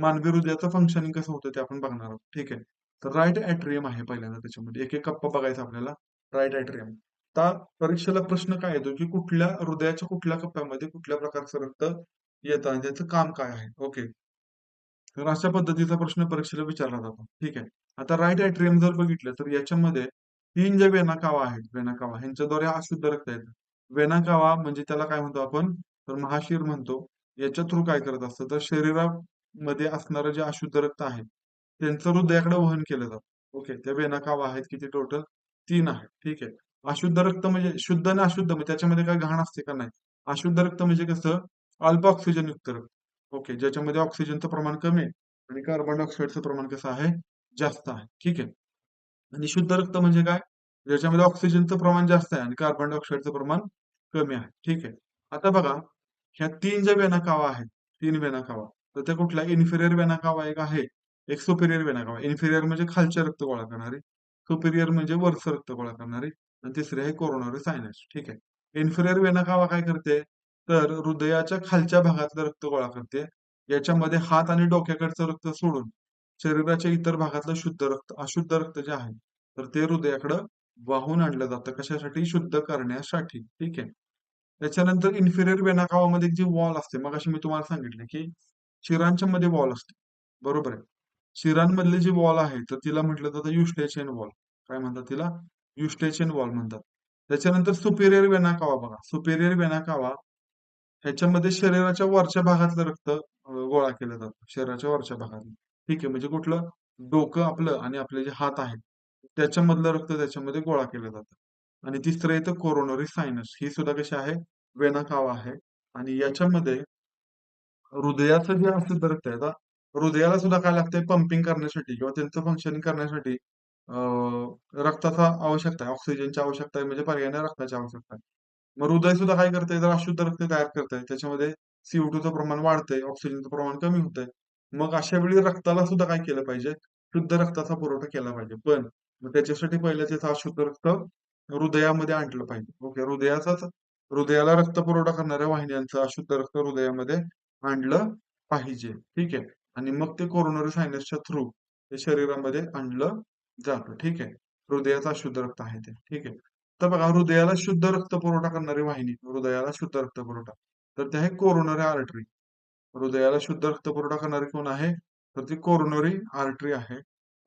मानवी हृदयाचं फंक्शनिंग कसं होतं ते आपण बघणार आहोत. ठीक आहे? तर राईट ॲट्रियम आहे पहिल्यांदा त्याच्यामध्ये. एक एक कप्पा बघायचा आपल्याला. राईट ॲट्रियम आता परीक्षेला प्रश्न काय येतो? की कुठल्या हृदयाच्या कुठल्या कप्प्यामध्ये कुठल्या प्रकारचं रक्त येतं आणि त्याचं काम काय आहे? ओके तर अशा पद्धतीचा प्रश्न परीक्षेला विचारला जातो. ठीक आहे? आता राईट ॲट्रियम जर बघितलं तर याच्यामध्ये तीन जे वेनाकावा आहेत वेनाकावा ह्यांच्याद्वारे अशुद्ध रक्त येतं वेनाकावा म्हणजे त्याला काय म्हणतो आपण? तर महाशीर म्हणतो. याच्या थ्रू काय करत असतं? तर मध्ये असणारं जे अशुद्ध रक्त आहे त्यांचं हृदयाकडे वहन केलं जातं. ओके त्या वेना कावा आहेत किती टोटल तीन आहेत. ठीक आहे. अशुद्ध रक्त म्हणजे शुद्ध आणि अशुद्ध म्हणजे त्याच्यामध्ये काय घाण असते का नाही? अशुद्ध रक्त म्हणजे कसं? अल्प ऑक्सिजन युक्त रक्त. ओके ज्याच्यामध्ये ऑक्सिजनचं प्रमाण कमी आहे आणि कार्बन डायऑक्साईडचं प्रमाण कसं आहे? जास्त आहे. ठीक आहे. आणि शुद्ध रक्त म्हणजे काय? ज्याच्यामध्ये ऑक्सिजनचं प्रमाण जास्त आहे आणि कार्बन डायऑक्साईडचं प्रमाण कमी आहे. ठीक आहे. आता बघा ह्या तीन ज्या वेना कावा आहेत तीन वेना कावा तर ते कुठल्या इन्फिरियर वेनाकावा एक आहे? एक सुपेरियर वेनाकावा इन्फिरियर म्हणजे खालचे रक्त गोळा करणारे. सुपेरियर म्हणजे वरचं रक्त गोळा करणारी. आणि तिसरे आहे कोरोनरी सायनस ठीक आहे? इन्फिरियर वेनाकावा काय करते? तर हृदयाच्या खालच्या भागातलं रक्त गोळा करते. याच्यामध्ये हात आणि डोक्याकडचं रक्त सोडून शरीराच्या इतर भागातलं शुद्ध रक्त अशुद्ध रक्त जे आहे तर ते हृदयाकडं वाहून आणलं जातं. कशासाठी? शुद्ध करण्यासाठी. ठीक आहे? त्याच्यानंतर इन्फिरियर वेनाकावामध्ये जी वॉल असते मग अशी मी तुम्हाला सांगितले की शिरांच्या मध्ये वॉल असते. बरोबर आहे. शिरांमधली जी वॉल आहे तर तिला म्हटलं जातं युस्टेशियन वॉल काय म्हणतात तिला? युस्टेशियन वॉल म्हणतात. त्याच्यानंतर सुपेरियर वेनाकावा बघा. सुपेरियर वेनाकावा ह्याच्यामध्ये शरीराच्या वरच्या भागातलं रक्त गोळा केलं जातं. शरीराच्या वरच्या भागातलं. ठीक आहे. म्हणजे कुठलं? डोकं आपलं आणि आपले जे हात आहेत त्याच्यामधलं रक्त त्याच्यामध्ये गोळा केलं जातं. आणि तिसरं येतं कोरोनरी सायनस ही सुद्धा कशी आहे? वेनाकावा आहे. आणि याच्यामध्ये हृदयाचं जे अशुद्ध रक्त आहे आता हृदयाला सुद्धा काय लागतंय? पंपिंग करण्यासाठी किंवा त्यांचं फंक्शन करण्यासाठी रक्ताचा आवश्यकता आहे. ऑक्सिजनची आवश्यकता आहे. म्हणजे पर्यायाने रक्ताची आवश्यकता. आहे मग हृदय सुद्धा काय करतंय? तर अशुद्ध रक्त तयार करतंय. त्याच्यामध्ये सीओ चं प्रमाण वाढतंय. ऑक्सिजनचं प्रमाण कमी होतंय. मग अशा वेळी रक्ताला सुद्धा काय केलं पाहिजे? शुद्ध रक्ताचा पुरवठा केला पाहिजे. पण मग त्याच्यासाठी पहिलं त्याचं अशुद्ध रक्त हृदयामध्ये आणलं पाहिजे. ओके. हृदयाचाच हृदयाला रक्त पुरवठा करणाऱ्या वाहिन्यांचं अशुद्ध रक्त हृदयामध्ये आणलं पाहिजे. ठीक आहे? आणि मग ते कोरोनरी सायनसच्या थ्रू ते शरीरामध्ये आणलं जातं. ठीक आहे? हृदयाचा शुद्ध रक्त आहे ते. ठीक आहे? तर बघा हृदयाला शुद्ध रक्त पुरवठा करणारी वाहिनी हृदयाला शुद्ध रक्त पुरवठा. तर ते आहे कोरोनरी आर्टरी हृदयाला शुद्ध रक्त पुरवठा करणारी कोण आहे? तर ती कोरोनरी आर्टरी आहे.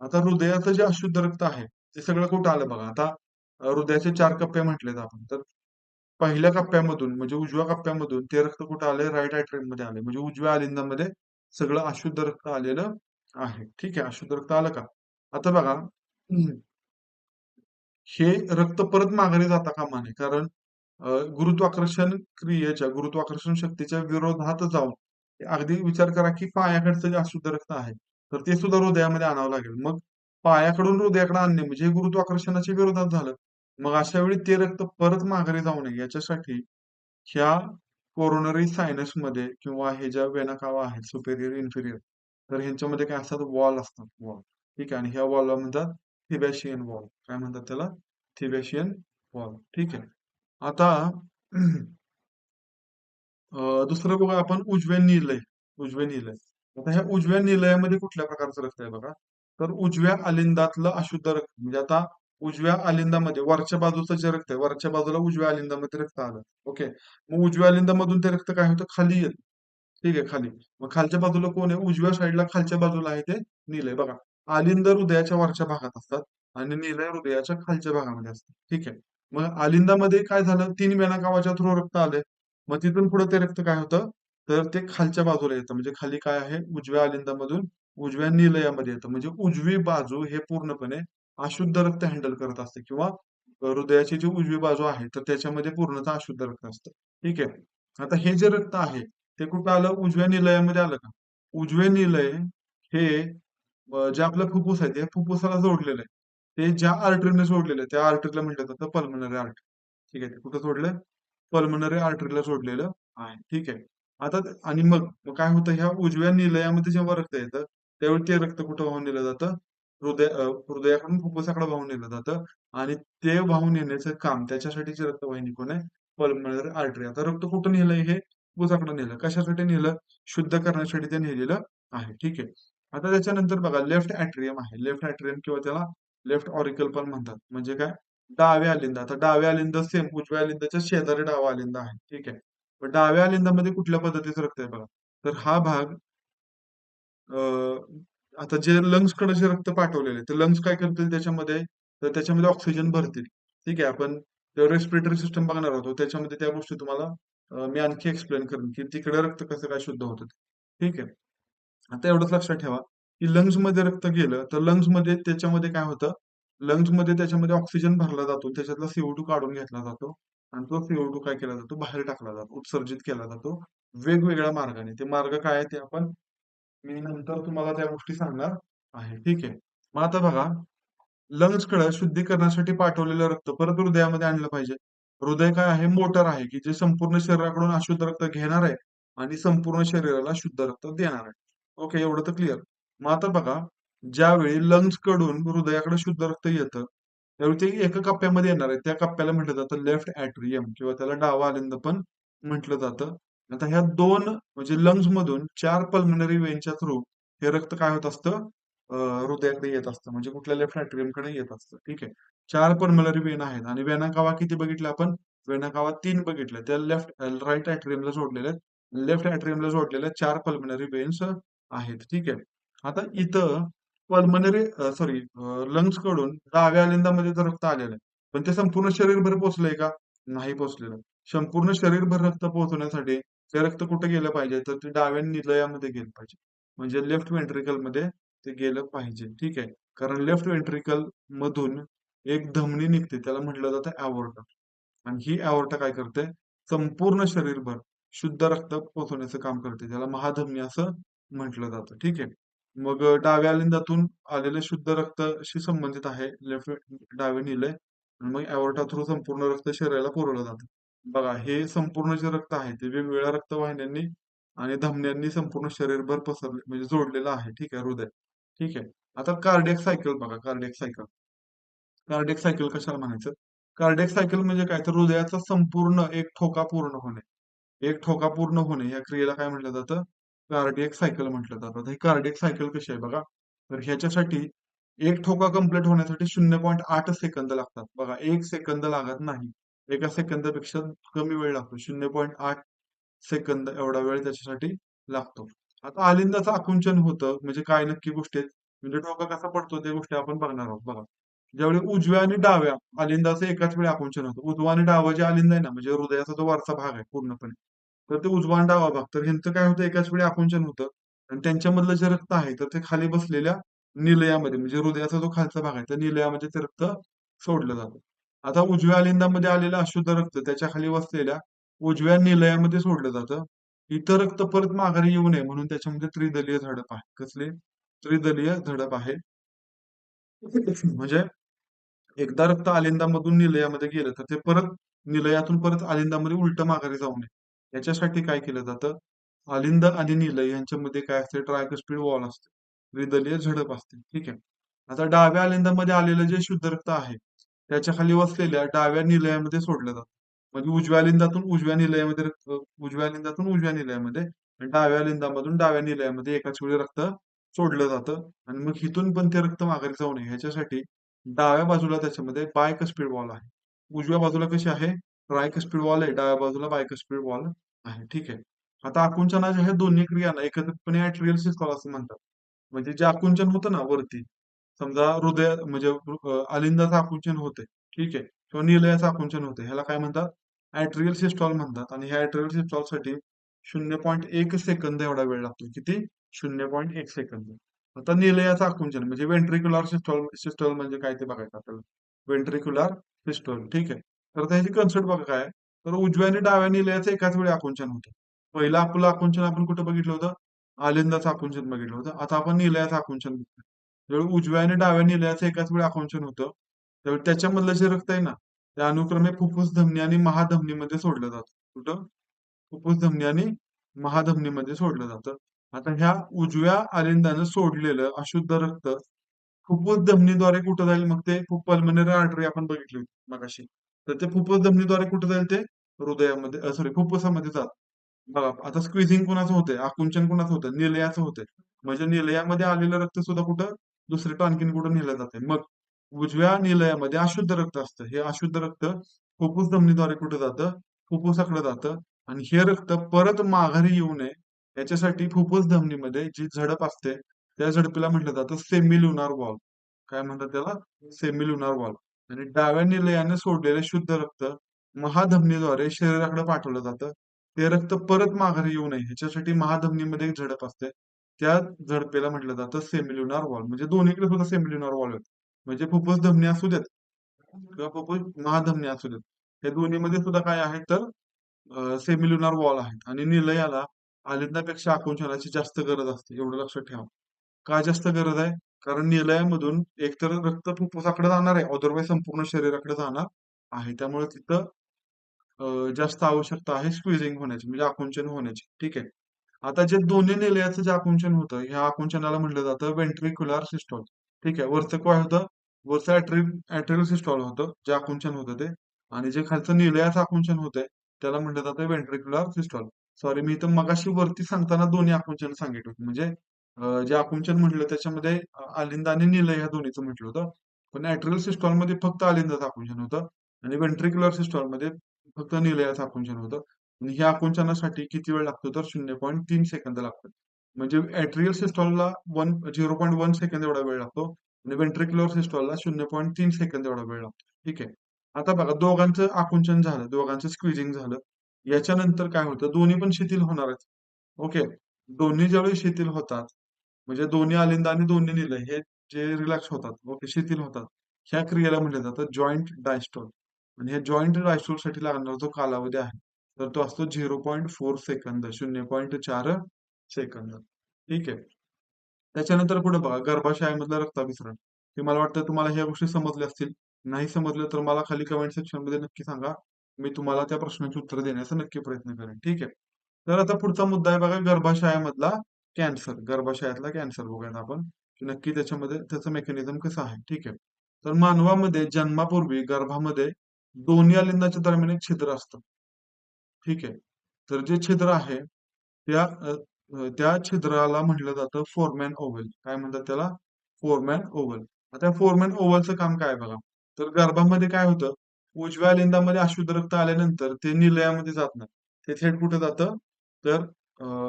आता हृदयाचं जे अशुद्ध रक्त आहे ते सगळं कुठं आलं बघा? आता हृदयाचे चार कप्पे म्हटलेत आपण. तर पहिल्या कप्प्यामधून म्हणजे उजव्या कप्प्यामधून ते रक्त कुठं आले राईट आयट्रेममध्ये आले म्हणजे उजव्या आलिंदामध्ये सगळं अशुद्ध रक्त आलेलं आहे. ठीक आहे? अशुद्ध रक्त आलं का? आता बघा. हे रक्त परत माघारी जाता कामा नये. कारण गुरुत्वाकर्षण क्रियेच्या गुरुत्वाकर्षण शक्तीच्या विरोधात जाऊन अगदी विचार करा की पायाकडचं जे अशुद्ध रक्त आहे तर ते सुद्धा हृदयामध्ये आणावं लागेल. मग पायाकडून हृदयाकडे आणणे म्हणजे गुरुत्वाकर्षणाच्या विरोधात झालं. मग अशा वेळी ते रक्त परत माघारी जाऊ नये. याच्यासाठी ह्या कोरोनरी सायनसमध्ये किंवा हे ज्या वेनाकावा आहेत सुपेरियर इन्फिरियर तर ह्यांच्यामध्ये काय असतात? वॉल असतात. वॉल ठीक आहे. आणि ह्या वॉलला म्हणतात थिबॅशियन वॉल काय म्हणतात त्याला? थिबॅशियन वॉल ठीक आहे. आता दुसरं बघा आपण उजव्या निलय. उजव्या निलय. आता ह्या उजव्या निलयामध्ये कुठल्या प्रकारचं रक्त आहे बघा? तर उजव्या अलिंदातलं अशुद्ध रक्त. म्हणजे आता उजव्या आलिंदामध्ये वरच्या बाजूचं जे रक्त आहे वरच्या बाजूला उजव्या आलिंदामध्ये रक्त आलं. ओके मग उजव्या आलिंदामधून ते रक्त काय होतं? खाली येत. ठीक आहे खाली. मग खालच्या बाजूला कोण आहे? उजव्या साईडला खालच्या बाजूला आहे ते निलय बघा आलिंद हृदयाच्या वरच्या भागात असतात आणि निलय हृदयाच्या खालच्या भागामध्ये असतात. ठीक आहे? मग आलिंदामध्ये काय झालं? तीन वेनाकावाच्या थ्रू रक्त आले मग तिथून पुढे ते रक्त काय होतं? तर ते खालच्या बाजूला येतं. म्हणजे खाली काय आहे? उजव्या आलिंदामधून उजव्या निलयामध्ये येतं. म्हणजे उजवी बाजू हे पूर्णपणे अशुद्ध रक्त हँडल करत असते किंवा हृदयाची जी उजवी बाजू आहे तर त्याच्यामध्ये पूर्णतः अशुद्ध रक्त असतं. ठीक आहे? आता हे जे रक्त आहे ते कुठं आलं? उजव्या निलयामध्ये आलं का? उजवे निलय हे जे आपलं फुफ्फुस आहे ते फुफ्फुसाला जोडलेलं आहे. ते ज्या आर्टरीने जोडलेलं आहे त्या आर्टरीला म्हटलं जातं पल्मनरी आर्टरी ठीक आहे? कुठं जोडलंय? पल्मनरी आर्टरीला जोडलेलं आहे. ठीक आहे? आता आणि मग काय होतं? ह्या उजव्या निलयामध्ये जेव्हा रक्त येतं त्यावेळी ते रक्त कुठं वाहून नेलं जातं? हृदय हृदयाकडून फुफ्फुसाकडे वाहून नेलं जातं. आणि ते वाहून येण्याचं काम त्याच्यासाठीची रक्तवाहिनी कोण आहे? Pulmonary artery. आता रक्त कुठं नेलंय हे? फुफ्फुसाकडे नेलं. कशासाठी नेलं? शुद्ध करण्यासाठी ते नेलेलं आहे. ठीक आहे. आता त्याच्यानंतर बघा लेफ्ट अॅट्रियम आहे. लेफ्ट अॅट्रियम किंवा त्याला लेफ्ट ऑरिकल पण म्हणतात. म्हणजे काय? डावे आलिंद आता डावे आलिंद सेम उजव्या आलिंदाच्या शेजारी डावा आलिंद आहे. ठीक आहे. पण डाव्या आलिंदामध्ये कुठल्या पद्धतीचं रक्त आहे बघा? तर हा भाग आता जे लंग्सकडे जे रक्त पाठवलेले ते लंग्स काय करतील त्याच्यामध्ये? तर त्याच्यामध्ये ऑक्सिजन भरतील. ठीक आहे आपण रेस्पिरेटरी सिस्टम बघणार होतो त्याच्यामध्ये त्या गोष्टी तुम्हाला मी आणखी एक्सप्लेन करेन की तिकडे रक्त कसं काय शुद्ध होतं ठीक आहे? आता एवढंच लक्षात ठेवा की लंग्समध्ये रक्त गेलं तर लंग्समध्ये त्याच्यामध्ये काय होतं? लंग्समध्ये त्याच्यामध्ये ऑक्सिजन भरला जातो त्याच्यातला सीओ टू काढून घेतला जातो आणि तो सीओ टू काय केला जातो? बाहेर टाकला जातो उत्सर्जित केला जातो वेगवेगळ्या मार्गाने. ते मार्ग काय आहे ते आपण मी नंतर तुम्हाला त्या गोष्टी सांगणार. आहे. ठीक आहे. मग आता बघा लंग्सकडे शुद्धीकरणासाठी पाठवलेलं रक्त परत हृदयामध्ये आणलं पाहिजे. हृदय काय आहे? मोटर आहे की जे संपूर्ण शरीराकडून अशुद्ध रक्त घेणार आहे आणि संपूर्ण शरीराला शुद्ध रक्त देणार आहे. ओके एवढं तर क्लिअर मग आता बघा ज्यावेळी लंग्सकडून हृदयाकडे शुद्ध रक्त येतं त्यावेळी ते एका कप्प्यामध्ये येणार आहे. त्या कप्प्याला म्हटलं जातं लेफ्ट ऍट्रियम किंवा त्याला डावा आलिंद पण म्हटलं जातं. आता ह्या दोन म्हणजे लंग्स मधून चार पल्मनरी वेनच्या थ्रू हे रक्त काय होत असतं? हृदयाकडे येत असतं. म्हणजे कुठल्या लेफ्टकडे येत असतं. ठीक आहे? चार पल्मनरी वेन आहेत आणि वेनाकावा किती बघितलं आपण? वेनाकावा तीन बघितलं. त्या लेफ्ट राईट ऍट्रियमला जोडलेल्या लेफ्ट ऍट्रियमला जोडलेल्या चार पल्मनरी वेन्स आहेत. ठीक आहे? आता इथं पल्मनरी सॉरी लंग्सकडून डाव्या अलिंदामध्ये जर रक्त आलेलं आहे पण ते संपूर्ण शरीरभर पोचलंय का? नाही पोहोचलेलं संपूर्ण शरीरभर रक्त पोहोचवण्यासाठी ते रक्त कुठे गेलं पाहिजे? तर ते डाव्या निलयामध्ये गेलं पाहिजे. म्हणजे लेफ्ट वेंट्रिकलमध्ये ते गेलं पाहिजे. ठीक आहे? कारण लेफ्ट वेंट्रिकल मधून एक धमनी निघते. त्याला म्हटलं जातं ॲवोर्टा आणि ही ॲवोर्टा काय करते? संपूर्ण शरीरभर शुद्ध रक्त पोचवण्याचं काम करते. त्याला महाधमनी असं म्हटलं जातं. ठीक आहे? मग डाव्या लिंदातून आलेलं शुद्ध रक्तशी संबंधित आहे लेफ्ट डावे निलय. मग ॲवोर्टा थ्रू संपूर्ण रक्त शरीराला पुरवलं जातं. बघा हे संपूर्ण जे रक्त आहे ते वेगवेगळ्या रक्तवाहिन्यांनी आणि धमन्यांनी संपूर्ण शरीरभर पसरले म्हणजे जोडलेलं आहे. ठीक आहे हृदय. ठीक आहे. आता कार्डियक सायकल बघा कार्डियक सायकल. कार्डियक सायकल कशाला म्हणायचं? कार्डियक सायकल म्हणजे काय? तर हृदयाचा संपूर्ण एक ठोका पूर्ण होणे. एक ठोका पूर्ण होणे या क्रियेला काय म्हटलं जातं? कार्डियक सायकल म्हटलं जातं. हे कार्डियक सायकल कशी आहे बघा? तर ह्याच्यासाठी एक ठोका कंप्लीट होण्यासाठी शून्य पॉईंट आठ सेकंद लागतात. बघा एक सेकंद लागत नाही. एका सेकंदापेक्षा कमी वेळ लागतो. शून्य पॉईंट आठ सेकंद एवढा वेळ त्याच्यासाठी लागतो. आता आलिंदाचं आकुंचन होतं म्हणजे काय नक्की गोष्टी आहेत? म्हणजे डोका कसा पडतो त्या गोष्टी आपण बघणार आहोत. बघा. ज्यावेळी उजव्या आणि डाव्या आलिंदाचं एकाच वेळी आकुंचन होतं. उजवा आणि डावा जे आलिंद आहे ना म्हणजे हृदयाचा जो वरचा भाग आहे पूर्णपणे तर ते उजवा आणि डावा भाग. तर ह्यांचं काय होतं? एकाच वेळी आकुंचन होतं. आणि त्यांच्यामधलं जे रक्त आहे तर ते खाली बसलेल्या निलयामध्ये म्हणजे हृदयाचा जो खालचा भाग आहे त्या निलयामध्ये ते रक्त सोडलं जातं. आता उजव्या अलिंदामध्ये आलेलं अशुद्ध रक्त त्याच्याखाली उजव्या निलयामध्ये सोडलं जातं. इतर रक्त परत माघारी येऊ नये म्हणून त्याच्यामध्ये त्रिदलीय झडप आहे. कसले? त्रिदलीय झडप आहे. म्हणजे एकदा रक्त आलिंदामधून निलयामध्ये गेलं तर ते परत निलयातून परत आलिंदामध्ये उलट माघारी जाऊ नये. याच्यासाठी काय केलं जातं? आलिंद आणि निलय यांच्यामध्ये काय असते? ट्रायकस्पीड वॉल असते. त्रिदलीय झडप असते. ठीक आहे. आता डाव्या आलिंदामध्ये आलेलं जे शुद्ध रक्त आहे त्याच्याखाली वसलेल्या डाव्या निलयामध्ये सोडलं जातं. म्हणजे उजव्या लिंदातून उजव्या निलयामध्ये उजव्या लिंदातून उजव्या निलयामध्ये डाव्या लिंदामधून डाव्या निलयामध्ये एकाच वेळी रक्त सोडलं जातं. आणि मग हिथून पण ते रक्त माघारी जाऊ नये. ह्याच्यासाठी डाव्या बाजूला त्याच्यामध्ये बायक स्पीड वॉल आहे. उजव्या बाजूला कशी आहे? ट्रायक स्पीड वॉल आहे. डाव्या बाजूला बायक स्पीड वॉल आहे. ठीक आहे. आता आकुंचनाच्या ह्या दोन्ही क्रियांना एकत्रितपणे ऍट्रियल सिस्टॉल असं म्हणतात. म्हणजे जे आकुंचन होतं ना वरती समजा हृदय म्हणजे अलिंदाचं आकुंचन होते. ठीक आहे. किंवा निलयाचं आकुंचन होते. ह्याला काय म्हणतात? ऍट्रियल सिस्टॉल म्हणतात. आणि ह्या ऍट्रियल सिस्टॉलसाठी शून्य पॉईंट एक सेकंद एवढा वेळ लागतो. किती? शून्य पॉईंट एक सेकंद. आता निलयाचं आकुंचन म्हणजे वेंट्रिक्युलर सिस्टॉल सिस्टॉल म्हणजे काय ते बघायचं आपल्याला. वेंट्रिक्युलर सिस्टॉल ठीक आहे. तर त्याची कन्सेप्ट बघा काय? तर उजव्या आणि डाव्या निलयाचं एकाच वेळी आकुंचन होतं. पहिलं आपलं आकुंचन आपण कुठं बघितलं होतं? आलिंदाचं आकुंचन बघितलं होतं. आता आपण निलयाचं आकुंचन बघतोय ज्यावेळी उजव्या आणि डाव्या निलयाचं एकाच वेळी आकुंचन होतं. त्यावेळी त्याच्यामधलं जे रक्त आहे ना त्या अनुक्रमे फुफ्फुस धमनी आणि महाधमनीमध्ये सोडलं जातं. कुठं? फुफ्फुस धमनी आणि महाधमनीमध्ये सोडलं जातं. आता ह्या उजव्या आलिंदानं सोडलेलं अशुद्ध रक्त फुफ्फुस धमनीद्वारे कुठं जाईल? मग ते पल्मनरी आर्टरी आपण बघितली होती मगाशी. तर ते फुफ्फुस धमनीद्वारे कुठं जाईल ते? हृदयामध्ये सॉरी फुफ्फुसामध्ये जात. बघा आता स्क्विझिंग कुणाचं होतंय? आकुंचन कुणाचं होतं निलयाचं होतंय. म्हणजे निलयामध्ये आलेलं रक्त सुद्धा कुठं? दुसरे आणखीन कुठं नेलं जाते मग उजव्या निलयामध्ये अशुद्ध रक्त असतं. हे अशुद्ध रक्त फुफ्फुस धमनीद्वारे कुठं जातं? फुफ्फुसाकडे जातं. आणि हे रक्त परत माघारी येऊ नये याच्यासाठी फुफ्फुस धमनीमध्ये जी झडप असते त्या झडपीला म्हटलं जातं सेमिल्युनार वॉल काय म्हणतात त्याला? सेमिल्युनार वॉल आणि डाव्या निलयाने सोडलेले शुद्ध रक्त महाधमनीद्वारे शरीराकडे पाठवलं जातं. ते रक्त परत माघारी येऊ नये. ह्याच्यासाठी महाधमनीमध्ये एक झडप असते. त्या झडपेला म्हटलं जातं सेमिल्युनार वॉल म्हणजे दोन्हीकडे सुद्धा सेमिल्युनार वॉल आहेत. म्हणजे फुफ्फुस धमनी असू देत किंवा फुफ्फुस महाधमनी असू देत. हे दोन्हीमध्ये सुद्धा काय आहे तर सेमिल्युनार वॉल आहे. आणि निलयाला आलिंदापेक्षा आकुंचनाची जास्त गरज असते. एवढं लक्षात ठेवा. का जास्त गरज आहे? कारण निलयामधून एकतर रक्त फुफ्फुसाकडे जाणार आहे. अदरवाईज संपूर्ण शरीराकडे जाणार आहे. त्यामुळे तिथं जास्त आवश्यकता आहे स्क्विझिंग होण्याची. म्हणजे आकुंचन होण्याची. ठीक आहे? आता जे दोन्ही निलयाचं जे आकुंचन होतं ह्या आकुंचनाला म्हटलं जातं वेंट्रिक्युलर सिस्टॉल ठीक आहे? वरचं काय होतं? वरचं ऍट्रिल ऍट्रिल सिस्टॉल होतं जे आकुंचन होतं ते. आणि जे खालचं निलयाचं आकुंचन होतंय त्याला म्हटलं जातं वेंट्रिक्युलर सिस्टॉल सॉरी मी इथं मगाशी वरती सांगताना दोन्ही आकुंचन सांगितलं होतं. म्हणजे जे आकुंचन म्हटलं त्याच्यामध्ये आलिंद आणि निलय ह्या दोन्हीचं म्हटलं होतं. पण ऍट्रियल सिस्टॉलमध्ये फक्त आलिंदाचं आकुंचन होतं आणि वेंट्रिक्युलर सिस्टॉलमध्ये फक्त निलयाचं आकुंचन होतं. आणि ह्या आकुंचनासाठी किती वेळ लागतो तर शून्य पॉईंट तीन सेकंद लागतात. म्हणजे atrial सिस्टॉलला one zero point one second एवढा वेळ लागतो आणि वेंट्रिक्युलर सिस्टॉलला शून्य पॉईंट तीन सेकंद एवढा वेळ लागतो. ठीक आहे? आता बघा दोघांचं आकुंचन झालं दोघांचं स्क्विझिंग झालं. याच्यानंतर काय होतं? दोन्ही पण शिथिल होणार आहेत. ओके? दोन्ही ज्यावेळी शिथिल होतात म्हणजे दोन्ही आलिंद आणि दोन्ही निल हे जे रिलॅक्स होतात ओके शिथिल होतात ह्या क्रियेला म्हटलं जातं जॉईंट डायस्टॉल आणि ह्या जॉईंट डायस्टॉलसाठी लागणारा जो कालावधी आहे तर तो असतो झिरो पॉईंट फोर सेकंद शून्य पॉईंट चार सेकंद. ठीक आहे? त्याच्यानंतर पुढे बघा गर्भाशयामधलं रक्ताभिसरण हे मला वाटतं तुम्हाला ह्या गोष्टी समजल्या असतील. नाही समजलं तर मला खाली कमेंट सेक्शनमध्ये नक्की सांगा. मी तुम्हाला त्या प्रश्नाची उत्तर देण्याचा नक्की प्रयत्न करेन. ठीक आहे? तर आता पुढचा मुद्दा आहे बघा गर्भाशयामधला कॅन्सर. गर्भाशयातला कॅन्सर बघूयात आपण नक्की त्याच्यामध्ये त्याचं मेकॅनिझम कसं आहे. ठीक आहे? तर मानवामध्ये जन्मापूर्वी गर्भामध्ये दोन्ही अलिंदाच्या दरम्यान एक छिद्र असतं. ठीक आहे. तर जे छिद्र आहे त्या त्या छिद्राला म्हटलं जातं फोरमॅन ओव्हल काय म्हणतात त्याला? फोरमॅन ओव्हल आता फोरमॅन ओव्हलचं काम काय बघा? तर गर्भामध्ये काय होतं? उजव्या लिंदामध्ये अशुद्ध रक्त आल्यानंतर ते निलयामध्ये जात नाही. ते थेट कुठे जातं? तर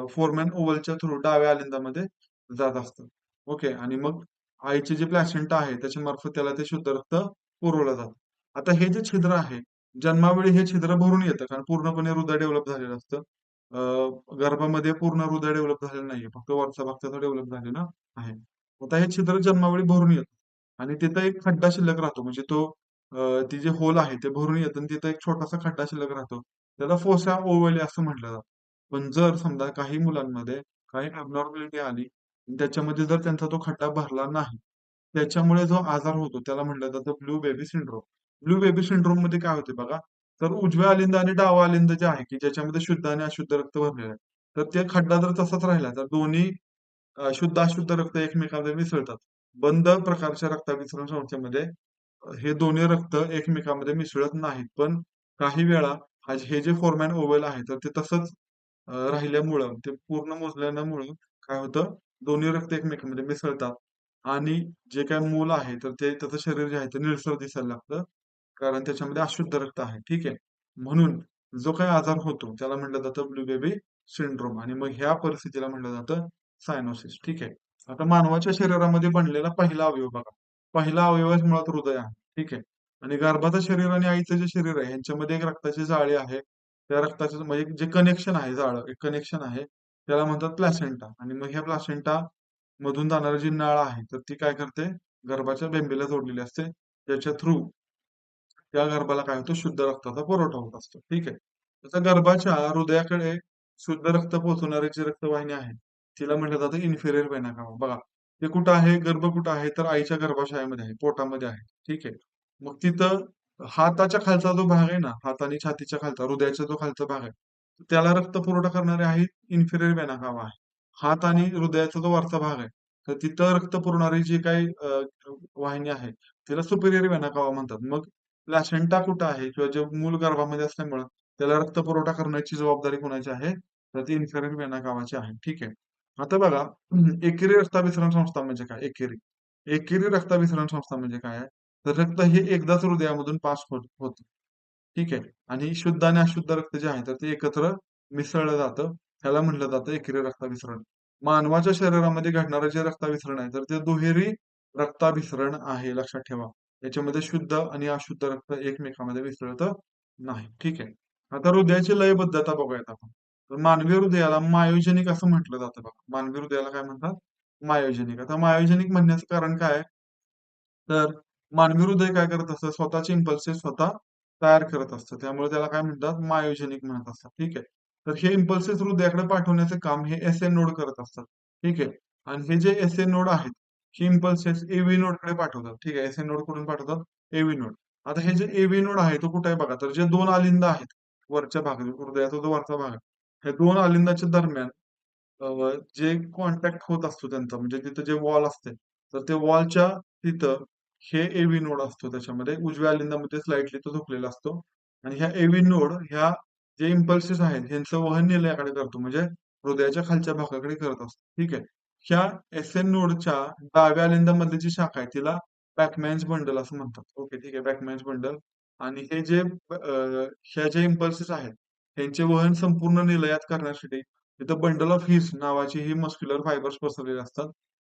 फोरमॅन ओव्हलच्या थ्रू डाव्या आलिंदामध्ये जात असतं. ओके? आणि मग आईचे जे प्लॅसेंटा आहे त्याच्या मार्फत त्याला ते शुद्ध रक्त पुरवलं जातं. आता हे जे छिद्र आहे जन्मावेळी हे छिद्र भरून येतं कारण पूर्णपणे हृदय डेव्हलप झालेलं असतं. गर्भामध्ये पूर्ण हृदय डेव्हलप झालेलं नाहीये फक्त वरचा भाग त्याचा डेव्हलप झालेला आहे. आता हे छिद्र जन्मावेळी भरून येतं. आणि तिथं एक खड्डा शिल्लक राहतो म्हणजे तो ती जे होल आहे ते भरून येतं आणि तिथं एक छोटासा खड्डा शिल्लक राहतो. त्याला फोसा ओव्हले असं म्हटलं जातं. पण जर समजा काही मुलांमध्ये काही अबनॉर्मॅलिटी आली त्याच्यामध्ये जर त्यांचा तो खड्डा भरला नाही त्याच्यामुळे जो आजार होतो त्याला म्हटलं जातं blue baby syndrome blue baby सिंड्रोममध्ये काय होते बघा? तर उजव्या अलिंद आणि डावा अलिंद जे आहे की ज्याच्यामध्ये शुद्ध आणि अशुद्ध रक्त भरलेलं आहे. तर ते खड्डा जर तसाच राहिला तर दोन्ही शुद्ध अशुद्ध रक्त एकमेकांमध्ये मिसळतात. बंद प्रकारच्या रक्ताभिसरण संस्थेमध्ये हे दोन्ही रक्त एकमेकांमध्ये मिसळत नाहीत. पण काही वेळा हे जे फोरमॅन ओव्हल आहे तर ते तसंच राहिल्यामुळं ते पूर्ण मोजल्यामुळं काय होतं? दोन्ही रक्त एकमेकांमध्ये मिसळतात. आणि जे काय मूल आहे तर ते त्याचं शरीर जे आहे ते निळसर दिसायला लागतं. कारण त्याच्यामध्ये अशुद्ध रक्त आहे. ठीक आहे? म्हणून जो काही आजार होतो त्याला म्हटलं जातं ब्लू बेबी सिंड्रोम आणि मग ह्या परिस्थितीला म्हटलं जातं सायनोसिस. ठीक आहे? आता मानवाच्या शरीरामध्ये बनलेला पहिला अवयव बघा. पहिला अवयव मुळात हृदय आहे. ठीक आहे? आणि गर्भाचं शरीर आणि आईचं जे शरीर आहे यांच्यामध्ये एक रक्ताची जाळी आहे. त्या रक्ताचे म्हणजे जे कनेक्शन आहे जाळं एक कनेक्शन आहे त्याला म्हणतात प्लॅसेंटा आणि मग ह्या प्लॅसेंटा मधून जाणारी जी नाळ आहे तर ती काय करते? गर्भाच्या बेंबीला जोडलेली असते. त्याच्या थ्रू त्या गर्भाला काय होतं? शुद्ध रक्ताचा पुरवठा होत असतो. ठीक आहे? तसं गर्भाच्या हृदयाकडे शुद्ध रक्त पोहोचवणारी जी रक्तवाहिनी आहे तिला म्हटलं जातं इन्फेरियर वेना बघा ते कुठं आहे? गर्भ कुठं आहे? तर आईच्या गर्भाशयामध्ये आहे पोटामध्ये आहे. ठीक आहे? मग तिथं हाताच्या खालचा जो भाग आहे ना हात आणि छातीच्या खालचा हृदयाचा जो खालचा भाग आहे त्याला रक्त पुरवठा करणारे आहे इन्फेरियर वेना आहे हात आणि हृदयाचा जो वरचा भाग आहे तर तिथं रक्त पुरवणारी जी काही वाहिनी आहे तिला सुपेरियर वेना म्हणतात. मग प्लॅसेंटा कुठं आहे? किंवा जे मूल गर्भामध्ये असल्यामुळं त्याला रक्त पुरवठा करण्याची जबाबदारी कोणाची आहे? तर ती इन्फेरियर वेना गावाची आहे. ठीक आहे. आता बघा एकेरी रक्ताभिसरण संस्था म्हणजे काय? एकेरी. एकेरी रक्ताभिसरण संस्था म्हणजे काय? तर रक्त हे एकदाच हृदयामधून पास होत होतं. ठीक आहे. आणि शुद्ध आणि अशुद्ध रक्त जे आहे तर ते एकत्र मिसळलं जातं. ह्याला म्हणलं जातं एकेरी रक्ताभिसरण. मानवाच्या शरीरामध्ये घडणारं जे रक्ताभिसरण आहे तर ते दुहेरी रक्ताभिसरण आहे. लक्षात ठेवा. याच्यामध्ये शुद्ध आणि अशुद्ध रक्त एकमेकांमध्ये विसळत नाही. ठीक आहे. आता हृदयाची लयबद्धता बघूयात आपण. तर मानवी हृदयाला मायोजनिक असं म्हटलं जातं बघा. मानवी हृदयाला काय म्हणतात? मायोजनिक. आता मायोजनिक म्हणण्याचं कारण काय? तर मानवी हृदय काय करत असतं? स्वतःचे इम्पल्सेस स्वतः तयार करत असतं. त्यामुळे त्याला काय म्हणतात? मायोजनिक म्हणत असतात. ठीक आहे. तर हे इम्पल्सेस हृदयाकडे पाठवण्याचं काम हे एस एन नोड करत असतात. ठीक आहे. आणि हे जे एस एन नोड आहेत हे इम्पल्सेस एव्ही नोडकडे पाठवतात. ठीक आहे एस एन नोडकडून पाठवतात एव्ही नोड आता हे जे एव्ही नोड आहे तो कुठे आहे बघा? तर जे दोन आलिंद आहेत वरच्या भागात हृदयाचा जो वरचा भाग आहे हे दोन आलिंदाच्या दरम्यान जे कॉन्टॅक्ट होत असतो त्यांचा म्हणजे तिथं जे वॉल असते तर ते वॉलच्या तिथं हे एव्ही नोड असतो. त्याच्यामध्ये उजव्या आलिंदामध्ये स्लाइटली तो झोपलेला असतो. आणि ह्या एव्ही नोड ह्या जे इम्पल्सेस आहेत ह्यांचं वहन निलयाकडे करतो म्हणजे हृदयाच्या खालच्या भागाकडे करत असतो. ठीक आहे? ह्या एस एन नोडच्या डाव्या लिंदामध्ये जी शाखा आहे तिला बॅकमॅन्स बंडल असं म्हणतात. ओके ठीक आहे बॅकमॅन्स बंडल आणि हे जे ह्या जे इम्पल्सेस आहेत त्यांचे वहन संपूर्ण निलयात करण्यासाठी तिथं बंडल ऑफ हिस नावाची ही मस्क्युलर फायबर्स पसरलेले असतात.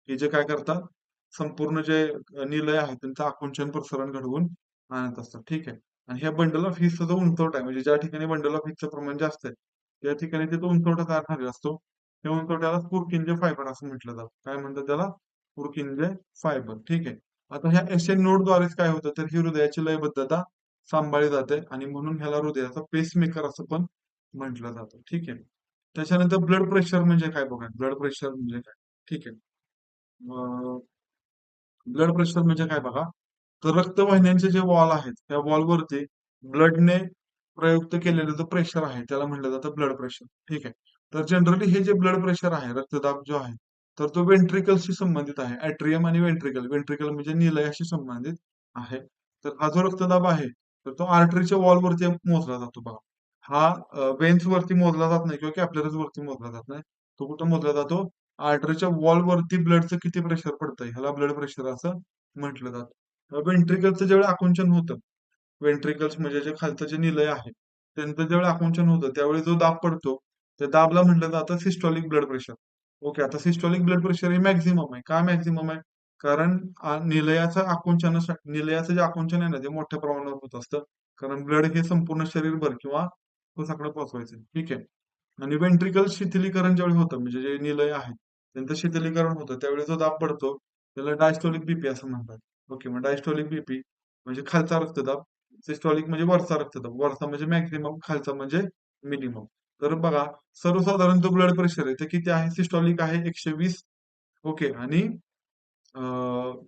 हे जे काय करतात संपूर्ण जे निलय आहे त्यांचं आकुंचन प्रसरण घडवून आणत असतात. ठीक आहे. आणि ह्या बंडल ऑफ हिसचा जो उंचवट आहे म्हणजे ज्या ठिकाणी बंडल ऑफ हिसचं प्रमाण जास्त आहे त्या ठिकाणी तिथं उंचवटा तयार झालेला असतो. त्या त्याला पुरकिंजे फायबर असं म्हटलं जातं. काय म्हणतात त्याला? पुरकिंजे फायबर ठीक आहे. आता ह्या एस एन नोडद्वारेच काय होतं? तर ही हृदयाची लयबद्धता सांभाळली जाते आणि म्हणून ह्याला हृदयाचा पेसमेकर असं पण म्हटलं जातं. ठीक आहे. त्याच्यानंतर ब्लड प्रेशर म्हणजे काय बघा? ब्लड प्रेशर म्हणजे काय? ठीक आहे. ब्लड प्रेशर म्हणजे काय बघा? तर रक्तवाहिन्यांचे जे वॉल आहेत त्या वॉलवरती ब्लडने प्रयुक्त केलेलं जो प्रेशर आहे त्याला म्हटलं जातं ब्लड प्रेशर ठीक आहे. तर जनरली हे जे ब्लड प्रेशर आहे रक्तदाब जो आहे तर तो वेंट्रिकलशी संबंधित आहे. अट्रियम आणि वेंट्रिकल वेंट्रिकल म्हणजे निलयाशी संबंधित आहे. तर हा जो रक्तदाब आहे तर तो आर्टरीच्या वॉलवरती मोजला जातो बघा. हा वेन्स वरती मोजला जात नाही किंवा कॅपलरीज वरती मोजला जात नाही. तो कुठं मोजला जातो? आर्टरीच्या वॉल वरती ब्लडचं किती प्रेशर पडतंय? ह्याला ब्लड प्रेशर असं म्हटलं जातं. वेंट्रिकलचं ज्यावेळी आकुंचन होतं वेंट्रिकल्स म्हणजे जे खालचं जे निलय आहे त्यांचं ज्यावेळी आकुंचन होतं त्यावेळी जो दाब पडतो त्या दाबला म्हटलं जातं सिस्टॉलिक ब्लड प्रेशर ओके आता सिस्टॉलिक ब्लड प्रेशर हे मॅक्झिमम आहे. का मॅक्झिमम आहे? कारण निलयाचं आकुंचन निलयाचं जे आकुंचन आहे ना ते मोठ्या प्रमाणावर होत असतं. कारण ब्लड हे संपूर्ण शरीरभर किंवा सगळं पोहोचवायचं ठीक आहे? आणि वेंट्रिकल शिथिलीकरण ज्यावेळी होतं म्हणजे जे निलय आहे त्यांचं शिथिलीकरण होतं. त्यावेळी जो दाब पडतो त्याला डायस्टॉलिक बीपी असं म्हणतात. ओके मग डायस्टॉलिक बीपी म्हणजे खालचा रक्तदाब सिस्टॉलिक म्हणजे वरचा रक्तदाब. वरचा म्हणजे मॅक्झिमम खालचा म्हणजे मिनिमम तर बघा सर्वसाधारण जो ब्लड प्रेशर आहे ते किती आहे? सिस्टॉलिक आहे एकशे वीस. ओके आणि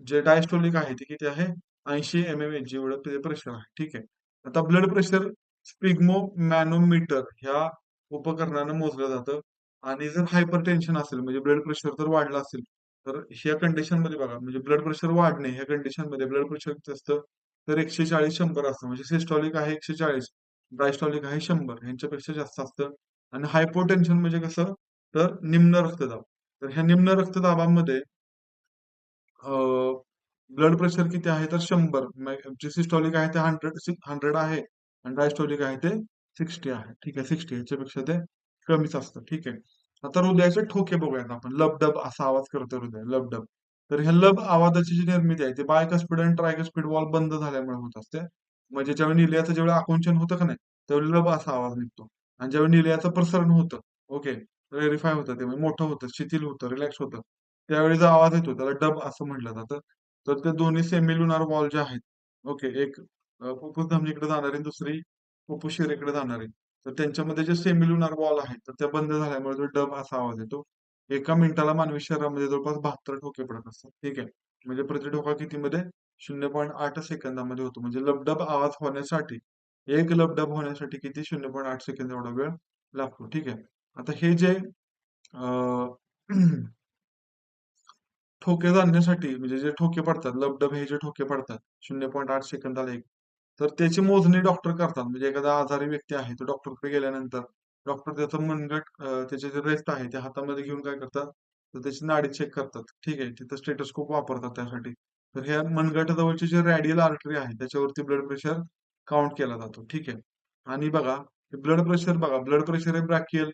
जे डायस्टॉलिक आहे ते किती आहे? ऐंशी एम एम एच एवढं प्रेशर आहे. ठीक आहे. आता ब्लड प्रेशर स्पिग्मो मॅनोमीटर ह्या उपकरणानं मोजलं जातं. आणि जर हायपर टेन्शन असेल म्हणजे ब्लड प्रेशर जर वाढलं असेल तर ह्या कंडिशनमध्ये बघा म्हणजे ब्लड प्रेशर वाढणे ह्या कंडिशनमध्ये ब्लड प्रेशर किती असतं तर एकशे चाळीस शंभर असतं. म्हणजे सिस्टॉलिक आहे एकशे चाळीस डायस्टॉलिक आहे शंभर ह्यांच्यापेक्षा जास्त असतं. आणि हायपोटेन्शन म्हणजे कसं? तर निम्न रक्तदाब. तर ह्या निम्न रक्तदाबामध्ये ब्लड प्रेशर किती आहे? तर शंभर. जे सिस्टॉलिक आहे ते हंड्रेड हंड्रेड आहे. आणि डायस्टॉलिक आहे ते सिक्स्टी आहे. ठीक आहे सिक्स्टी. ह्याच्यापेक्षा ते कमीच असतं. ठीक आहे. आता हृदयाचे ठोके बघूयात आपण. लबडब असा आवाज करतो हृदय लबडब. तर ह्या लब आवाजाची जी निर्मिती आहे ती बायकस्पीड आणि ट्रायकस्पीड वॉल बंद झाल्यामुळे होत असते. म्हणजे ज्यावेळी निलयाचं ज्यावेळी आकुंचन होतं का नाही त्यावेळी लब असा आवाज निघतो. आणि ज्यावेळी निलयाचं प्रसरण होतं ओके व्हेरीफाय होतं ते म्हणजे मोठं होतं शिथिल होतं रिलॅक्स होतं त्यावेळी जो आवाज येतो त्याला डब असं म्हटलं जातं. तर ते दोन्ही सेमिलुनार वॉल जे आहेत ओके एक फुफ्फुस धमनीकडे जाणारी दुसरी फुफ्फुस शिरेकडे जाणारी. तर त्यांच्यामध्ये जे सेमिलुनार वॉल आहेत तर त्या बंद झाल्यामुळे जो डब असा आवाज येतो एका मिनिटाला मानवी शरीरामध्ये जवळपास बहात्तर ठोके पडत असतात. ठीक आहे. म्हणजे प्रति ठोका कितीमध्ये? शून्य पॉईंट आठ सेकंदामध्ये होतो. म्हणजे लबडब आवाज होण्यासाठी एक लबडब होण्यासाठी किती शून्य पॉईंट आठ सेकंद एवढा वेळ लागतो. ठीक आहे? आता हे जे ठोके जाणण्यासाठी म्हणजे जे ठोके पडतात लबडब हे जे ठोके पडतात शून्य पॉईंट आठ सेकंदाला एक तर त्याची मोजणी डॉक्टर करतात. म्हणजे एखादा आजारी व्यक्ती आहे तो डॉक्टरकडे गेल्यानंतर डॉक्टर त्याचं मनगट त्याचे जे रेस्ट आहे ते हातामध्ये घेऊन काय करतात? तर त्याची नाडी चेक करतात. ठीक आहे? तिथं स्टेटस्कोप वापरतात त्यासाठी. तर ह्या मनगटाजवळचे जे रॅडियल आर्टरी आहे त्याच्यावरती ब्लड प्रेशर काउंट केला जातो. ठीक आहे? आणि बघा ब्लड प्रेशर बघा ब्लड प्रेशर हे ब्रॅकियल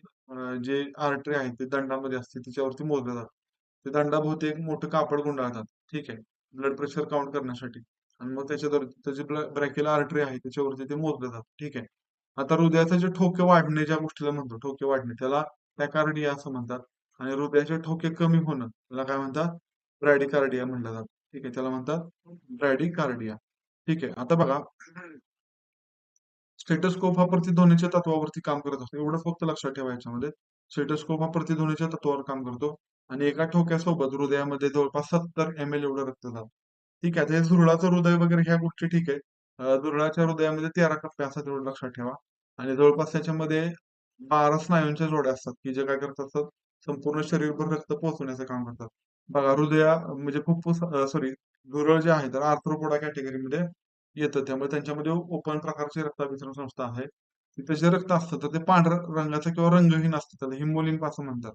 जे आर्टरी आहे ते दंडामध्ये असते तिच्यावरती मोजलं जातं. ते दंडाभोवती एक मोठं कापड गुंडाळतात. ठीक आहे? ब्लड प्रेशर काउंट करण्यासाठी. आणि मग त्याच्यावर त्याची ब्रॅकियल आर्टरी आहे त्याच्यावरती ते मोजलं जातं. ठीक आहे? आता हृदयाचे जे ठोके वाढणे ज्या गोष्टीला म्हणतो ठोके वाढणे त्याला पॅकार्डिया असं म्हणतात. आणि हृदयाचे ठोके कमी होणं त्याला काय म्हणतात? ब्रॅडिकार्डिया म्हणलं जातं. ठीक आहे त्याला म्हणतात ब्रॅडिकार्डिया. ठीक आहे आता बघा. स्टेटोस्कोप हा प्रतिध्वनीच्या तत्वावरती काम करत असतो. एवढंच फक्त लक्षात ठेवा याच्यामध्ये. स्टेटोस्कोप हा प्रतिध्वनीच्या तत्वावर काम करतो. आणि एका ठोक्यासोबत हृदयामध्ये जवळपास सत्तर एम एल एवढं रक्त जातं ठीक आहे हे झुरळाचं हृदय वगैरे ह्या गोष्टी ठीक आहे. झुरळाच्या हृदयामध्ये तेरा कप्पे असतात एवढं लक्षात ठेवा. आणि जवळपास त्याच्यामध्ये बारा स्नायूंच्या जोड्या असतात की जे काय करतात असतात संपूर्ण शरीरभर रक्त पोहोचवण्याचं काम करतात. बघा हृदया म्हणजे फुफ्फुस सॉरी झुरळ जे आहे तर आर्थ्रोपोडा कॅटेगरीमध्ये येतं. त्यामुळे त्यांच्यामध्ये ओपन प्रकारची रक्ताभिसरण संस्था आहे. तिथे जे रक्त असतं तर ते पांढऱ्या रंगाचं किंवा रंगहीन असतं त्याला हिमोलिम्फ असं म्हणतात.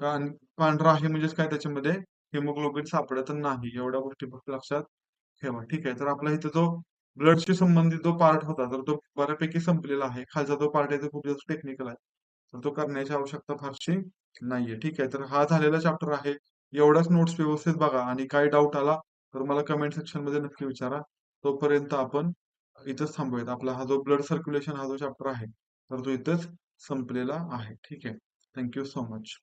कारण पांढरा आहे म्हणजेच काय त्याच्यामध्ये? हिमोग्लोबिन सापडत नाही. एवढ्या गोष्टी फक्त लक्षात ठेवा. ठीक आहे? तर आपला इथे जो ब्लडशी संबंधित जो पार्ट होता तर तो बऱ्यापैकी संपलेला आहे. खालचा जो पार्ट आहे तो खूप जास्त टेक्निकल आहे. तर तो करण्याची आवश्यकता फारशी नाहीये. ठीक आहे? तर हा झालेला चॅप्टर आहे. एवढाच नोट्स व्यवस्थित बघा आणि काही डाऊट आला तर मला कमेंट सेक्शनमध्ये नक्की विचारा. तोपर्यंत आपण इथंच थांबूयात. आपला हा जो ब्लड सर्क्युलेशन हा जो चॅप्टर आहे तर तो इथंच संपलेला आहे. ठीक आहे. Thank you so much